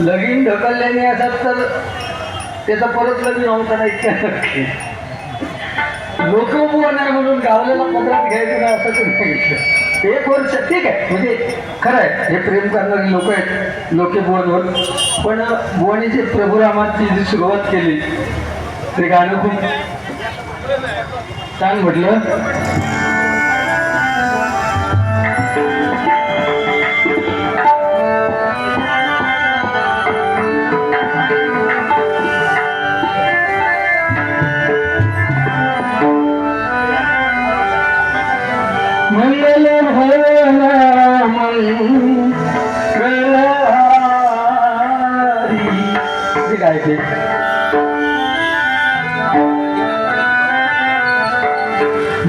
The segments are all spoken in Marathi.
लगीन ढकलल्याने असत तर त्याचा परत लगीन होता नाही. इतक्या लोक नाही म्हणून गावलेला पत्रात घ्यायचं नाही असं तुम्ही सांगितलं एक वर्ष ठीक आहे. म्हणजे खरं आहे. हे प्रेम करणारे लोक आहेत. लोके बोलवर पण बोणीचे जे प्रभुरामाची जी सुरुवात केली ते गाणं खूप छान म्हटलं.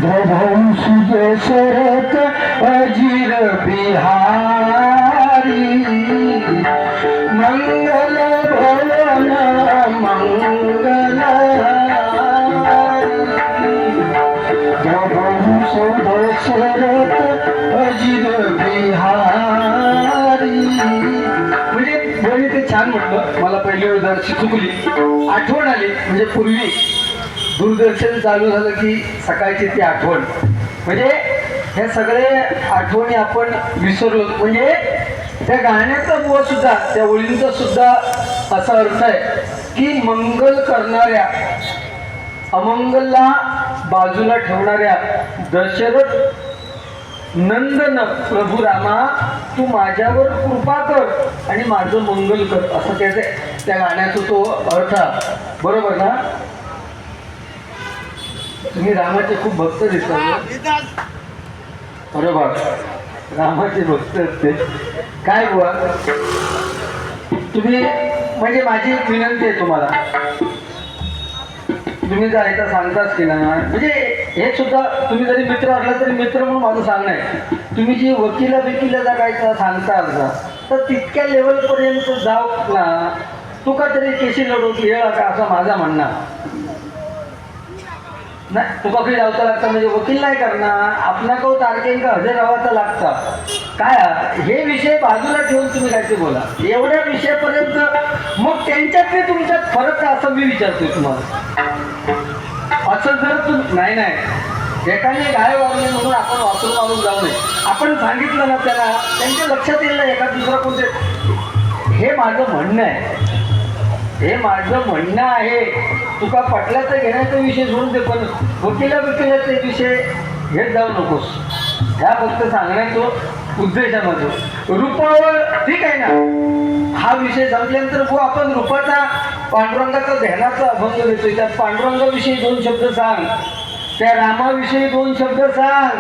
ভবংশী শরত অজির বিহারি মঙ্গল ভবন মঙ্গল छान म्हटलं मला पहिली वेळ जराशी चुकली आठवण आली. म्हणजे पूर्वी दूरदर्शन चालू झालं की सकाळची ती आठवण. म्हणजे हे सगळे आठवणी आपण विसरलो. म्हणजे त्या गाण्याचा मुळ सुद्धा त्या ओळींचा सुद्धा असा अर्थ आहे की मंगल करणाऱ्या अमंगलला बाजूला ठेवणाऱ्या दशरथ नंदन प्रभू रामा तू माझ्यावर कृपा कर आणि माझं मंगल कर. असं त्याचे त्या गाण्याचा तो अर्थ बरोबर ना? तुम्ही रामाचे खूप भक्त दिसतात बरोबर रामाचे भक्त असते. काय बुवा? तुम्ही म्हणजे माझी एक विनंती आहे तुम्हाला. तुम्ही जर एकदा सांगताच की ना म्हणजे हे सुद्धा तुम्ही जरी मित्र असला तरी मित्र म्हणून माझं सांगणं आहे. तुम्ही जी वकिला बिकिला जागायचा सांगता ना तर तितक्या लेवलपर्यंत जाऊ ना तुका तरी केशी लढवून येळा का असं माझा म्हणणं. नाही तुका काही लावता लागतं म्हणजे वकील नाही करणार. आपणा कौ तारखेंका हजर राहायचं लागतं. काय हे विषय बाजूला ठेवून तुम्ही काय ते बोला. एवढ्या विषयापर्यंत मग त्यांच्यात ते तुमच्यात फरक का असं मी विचारतोय तुम्हाला. असं जर तू नाही नाही. एकाने गाय वागले म्हणून आपण वाचून मारून जाऊ नये. आपण सांगितलं ना त्याला त्यांच्या लक्षात येईल ना एका दुसरा कोणते. हे माझं म्हणणं आहे. हे माझं म्हणणं आहे. तुका पटल्याचा घेण्याचा विषय सोडून दे पण वकिला ते विषय घेत जाऊ नकोस. ह्या फक्त सांगण्याचं उद्देश आहे माझं रूपावर ठीक आहे ना? हा विषय संपल्यानंतर आपण रूपाचा पांडुरंगाचा ध्यानाचा अभंग देतोय त्या पांडुरंगाविषयी दोन शब्द सांग. त्या रामाविषयी दोन शब्द सांग.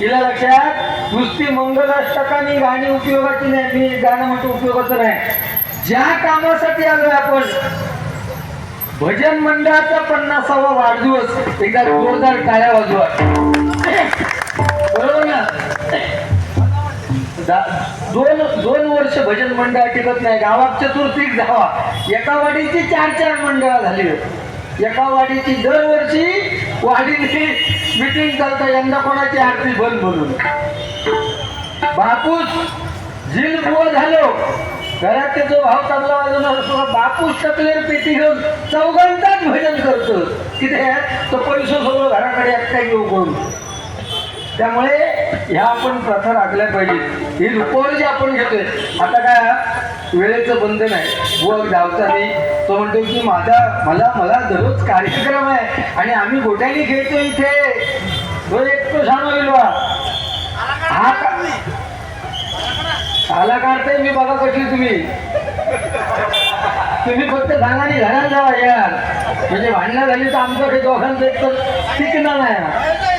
तिला लक्षात नुसती मंगलाष्टकानी गाणी उपयोगाची नाही मी गाणं म्हणतो उपयोगाचं नाही. ज्या कामासाठी आलोय आपण भजन मंडळाचा पन्नासावा वाढदिवस एकदा जोरदार टाळ्या वाजवा. बरोबर ना? दोन दोन वर्ष भजन मंडळ टिकत नाही. गावात चतुर्थीक धावा एका वाडीची चार चार मंडळ झाली एका वाडीची दरवर्षी वाडीची मिटिंग चालतं. यंदा कोणाची आरती बंद म्हणून. बापूस झिल बुवा झालो. घरात जो भाव चांगला वाजून असतो बापूस टकलेर पेटी घेऊन चौघांचाच भजन करतो. तिथे तो पैसे सगळं घराकडे एकटा घेऊ कोण त्यामुळे ह्या आपण प्रथा राखल्या पाहिजे ही रुपवली जी आपण घेतोय आता काय वेळेचं बंधन आहे. बुवा धावतानी तो म्हणतो की माझा मला मला दररोज कार्यक्रम आहे आणि आम्ही गोट्याने खेळतो इथे. तो एक तो छान होईल बा हा आला काढताय मी बघा कशी तुम्ही. तुम्ही फक्त सांगा आणि घरात जावा यार. म्हणजे भांडणं झाली तर आमचं दोघांचं एक तर टिकणार नाही.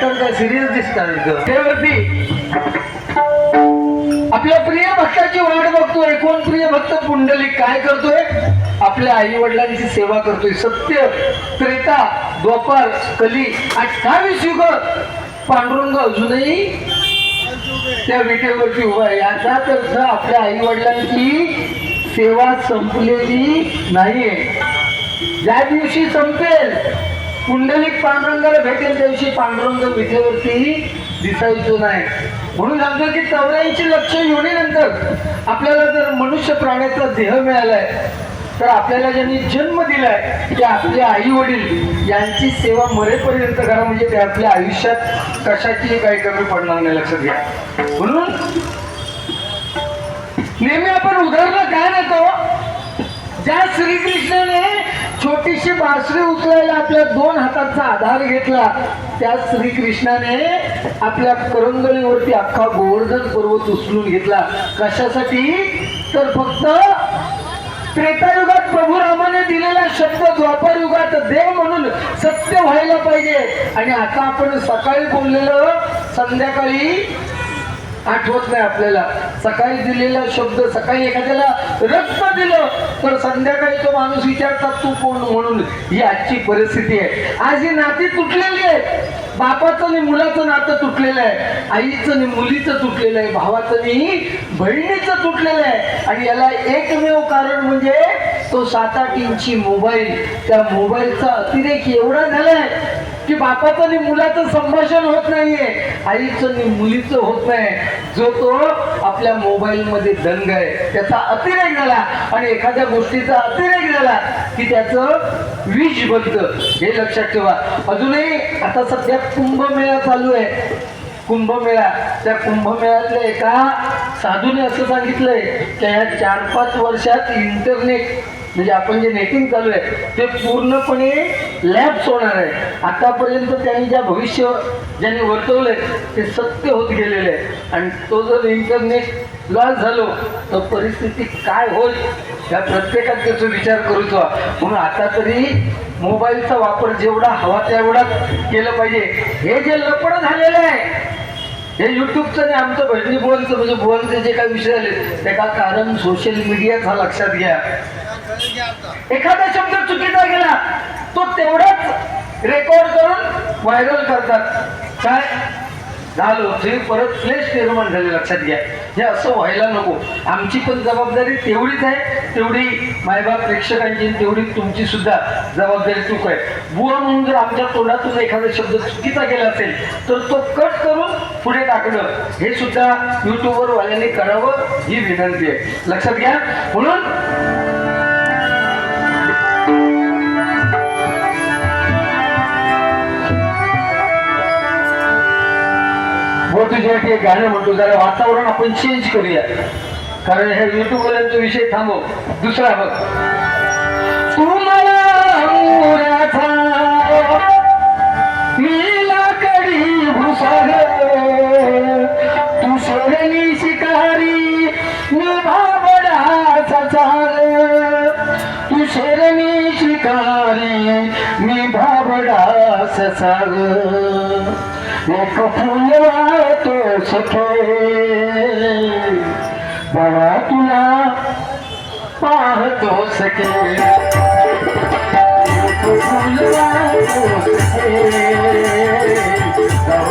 आज मॅटर काय सिरियस दिसतात त्यावरती. आपल्या प्रिय भक्ताची वाट बघतोय. कोण प्रिय भक्त? पुंडलिक. काय करतोय? आपल्या आई वडिलांची सेवा करतोय. सत्य त्रेता द्वापार कली अठ्ठावीस युग. पांडुरंग अजूनही त्या विटेवरती उभा आहे. याचा अर्थ आपल्या आई वडिलांची सेवा संपलेली नाहीये. ज्या दिवशी संपेल पुंडलिक पांडुरंगाला भेटेल त्या दिवशी पांडुरंग विठेवरती दिसायचो नाही. म्हणून सांगतो की चौऱ्याऐंशी लक्ष योनीनंतर आपल्याला जर मनुष्य प्राण्याचा देह मिळालाय तर आपल्याला ज्यांनी जन्म दिलाय की आपले आई वडील यांची सेवा मरेपर्यंत करा म्हणजे ते आपल्या आयुष्यात कशाची काही कमी पडणार नाही लक्षात घ्या. म्हणून नेहमी आपण उदाहरण काय नेतो ज्या श्रीकृष्णाने छोटीशी बासरी उचलायला आपल्या दोन हाताचा आधार घेतला. त्या श्रीकृष्णाने आपल्या करंगळीवरती अख्खा गोवर्धन पर्वत उचलून घेतला. कशासाठी? तर फक्त त्रेतायुगात प्रभू रामाने दिलेला शब्द द्वापर युगात देव म्हणून सत्य व्हायला पाहिजे. आणि आता आपण सकाळी बोललेलं संध्याकाळी आठवत नाही आपल्याला. सकाळी दिलेला शब्द सकाळी एखाद्याला रक्त दिलं तर संध्याकाळी तो माणूस विचारतात तू कोण? म्हणून ही आजची परिस्थिती आहे. आज ही नाती तुटलेली आहे बापाचं आणि मुलाचं नातं तुटलेलं आहे. आईचं आणि मुलीचं तुटलेलं आहे. भावाचं आणि बहिणीचं तुटलेलं आहे. आणि याला एकमेव कारण म्हणजे तो सात आठ इंची मोबाईल. त्या मोबाईलचा अतिरेक एवढा झालाय की बापाचं आणि मुलाचं संभाषण होत नाहीये. आईचं आणि मुलीचं होत नाही. जो तो आपल्या मोबाईलमध्ये दंग आहे. त्याचा अतिरेक झाला आणि एखाद्या गोष्टीचा अतिरेक झाला की त्याचं विष बनतं. हे लक्षात ठेवा. अजूनही आता सध्या कुंभमेळा चालू आहे. कुंभमेळा. त्या कुंभमेळ्यातल्या एका साधूने असं सांगितलंय की ह्या चार पाच वर्षात इंटरनेट म्हणजे आपण जे नेटिंग चालू आहे ते पूर्णपणे लॅब्स होणार आहे. आतापर्यंत त्यांनी ज्या भविष्य ज्यांनी वर्तवलंय ते सत्य होत गेलेलं आहे. आणि तो जर इंटरनेट लॉस झालो तर परिस्थिती काय होईल या प्रत्येकात त्याचा विचार करूचा म्हणून आता तरी मोबाईलचा वापर जेवढा हवा तेवढा केलं पाहिजे. हे जे लपड झालेलं आहे हे युट्यूबचं आणि आमचं भजनी बोलचं म्हणजे बोलचे जे काही विषय आले त्याला कारण सोशल मीडियाचा लक्षात घ्या. एखादा शब्द चुकीचा गेला तो तेवढाच रेकॉर्ड करून व्हायरल करतात. काय? झालो तरी परत फ्लेश निर्माण झाले लक्षात घ्या. हे असं व्हायला नको. आमची पण जबाबदारी तेवढीच आहे तेवढी मायबाप प्रेक्षकांची तेवढी तुमची सुद्धा जबाबदारी चूक आहे. बुवा म्हणून जर आमच्या तोंडातून एखादा शब्द चुकीचा गेला असेल तर तो कट करून पुढे टाकणं हे सुद्धा युट्यूबवर वाल्यांनी करावं ही विनंती आहे. लक्षात घ्या. म्हणून तुझ्यासाठी एक गाणं म्हणतो जरा वातावरण आपण चेंज करूया. कारण हे युट्यूबवाल्यांचा विषय थांबव. दुसरा बघ. शेरनी शिकारी मी भावड़ास सग नेक फूलवा तो सुठे बड़ा तुला पाह तो सके। फूलवा तो सुठे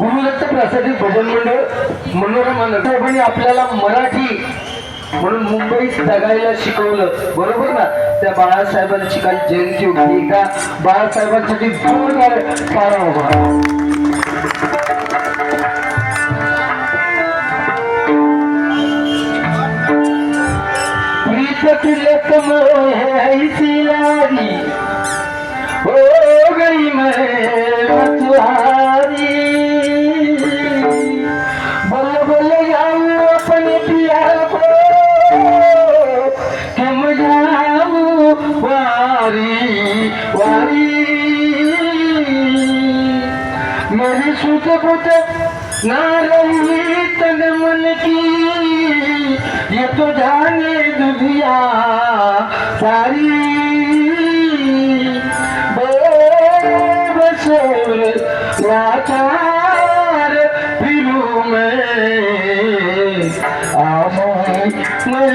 गुरुदत्त प्रसादी भजन मंडळ मनोरमा नटसाहेबांनी आपल्याला मराठी म्हणून मुंबईत जगायला शिकवलं. बरोबर ना? त्या बाळासाहेबांची काल जयंती होती. एकदा बाळासाहेबांसाठी जोरदार पारा बात मोह ऐसी लारी हो गई मैं मतुहारी बोल बोल जाऊ अपने पिया को हम जाऊ वारी सुत पुत ना तन मन की ये तो जाने आमों में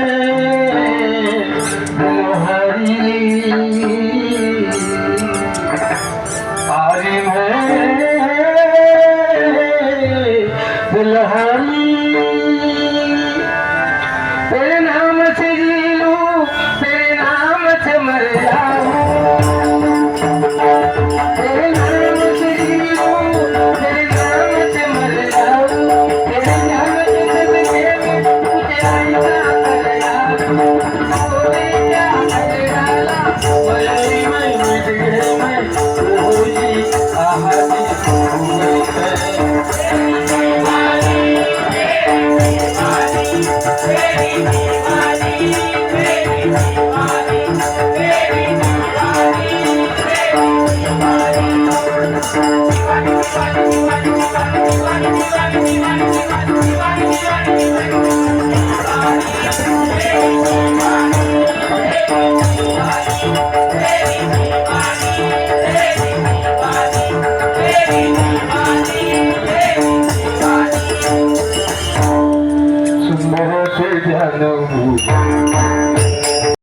दुल्हरी आरे दुल्हनी नाम से जी लूं तेरे नाम से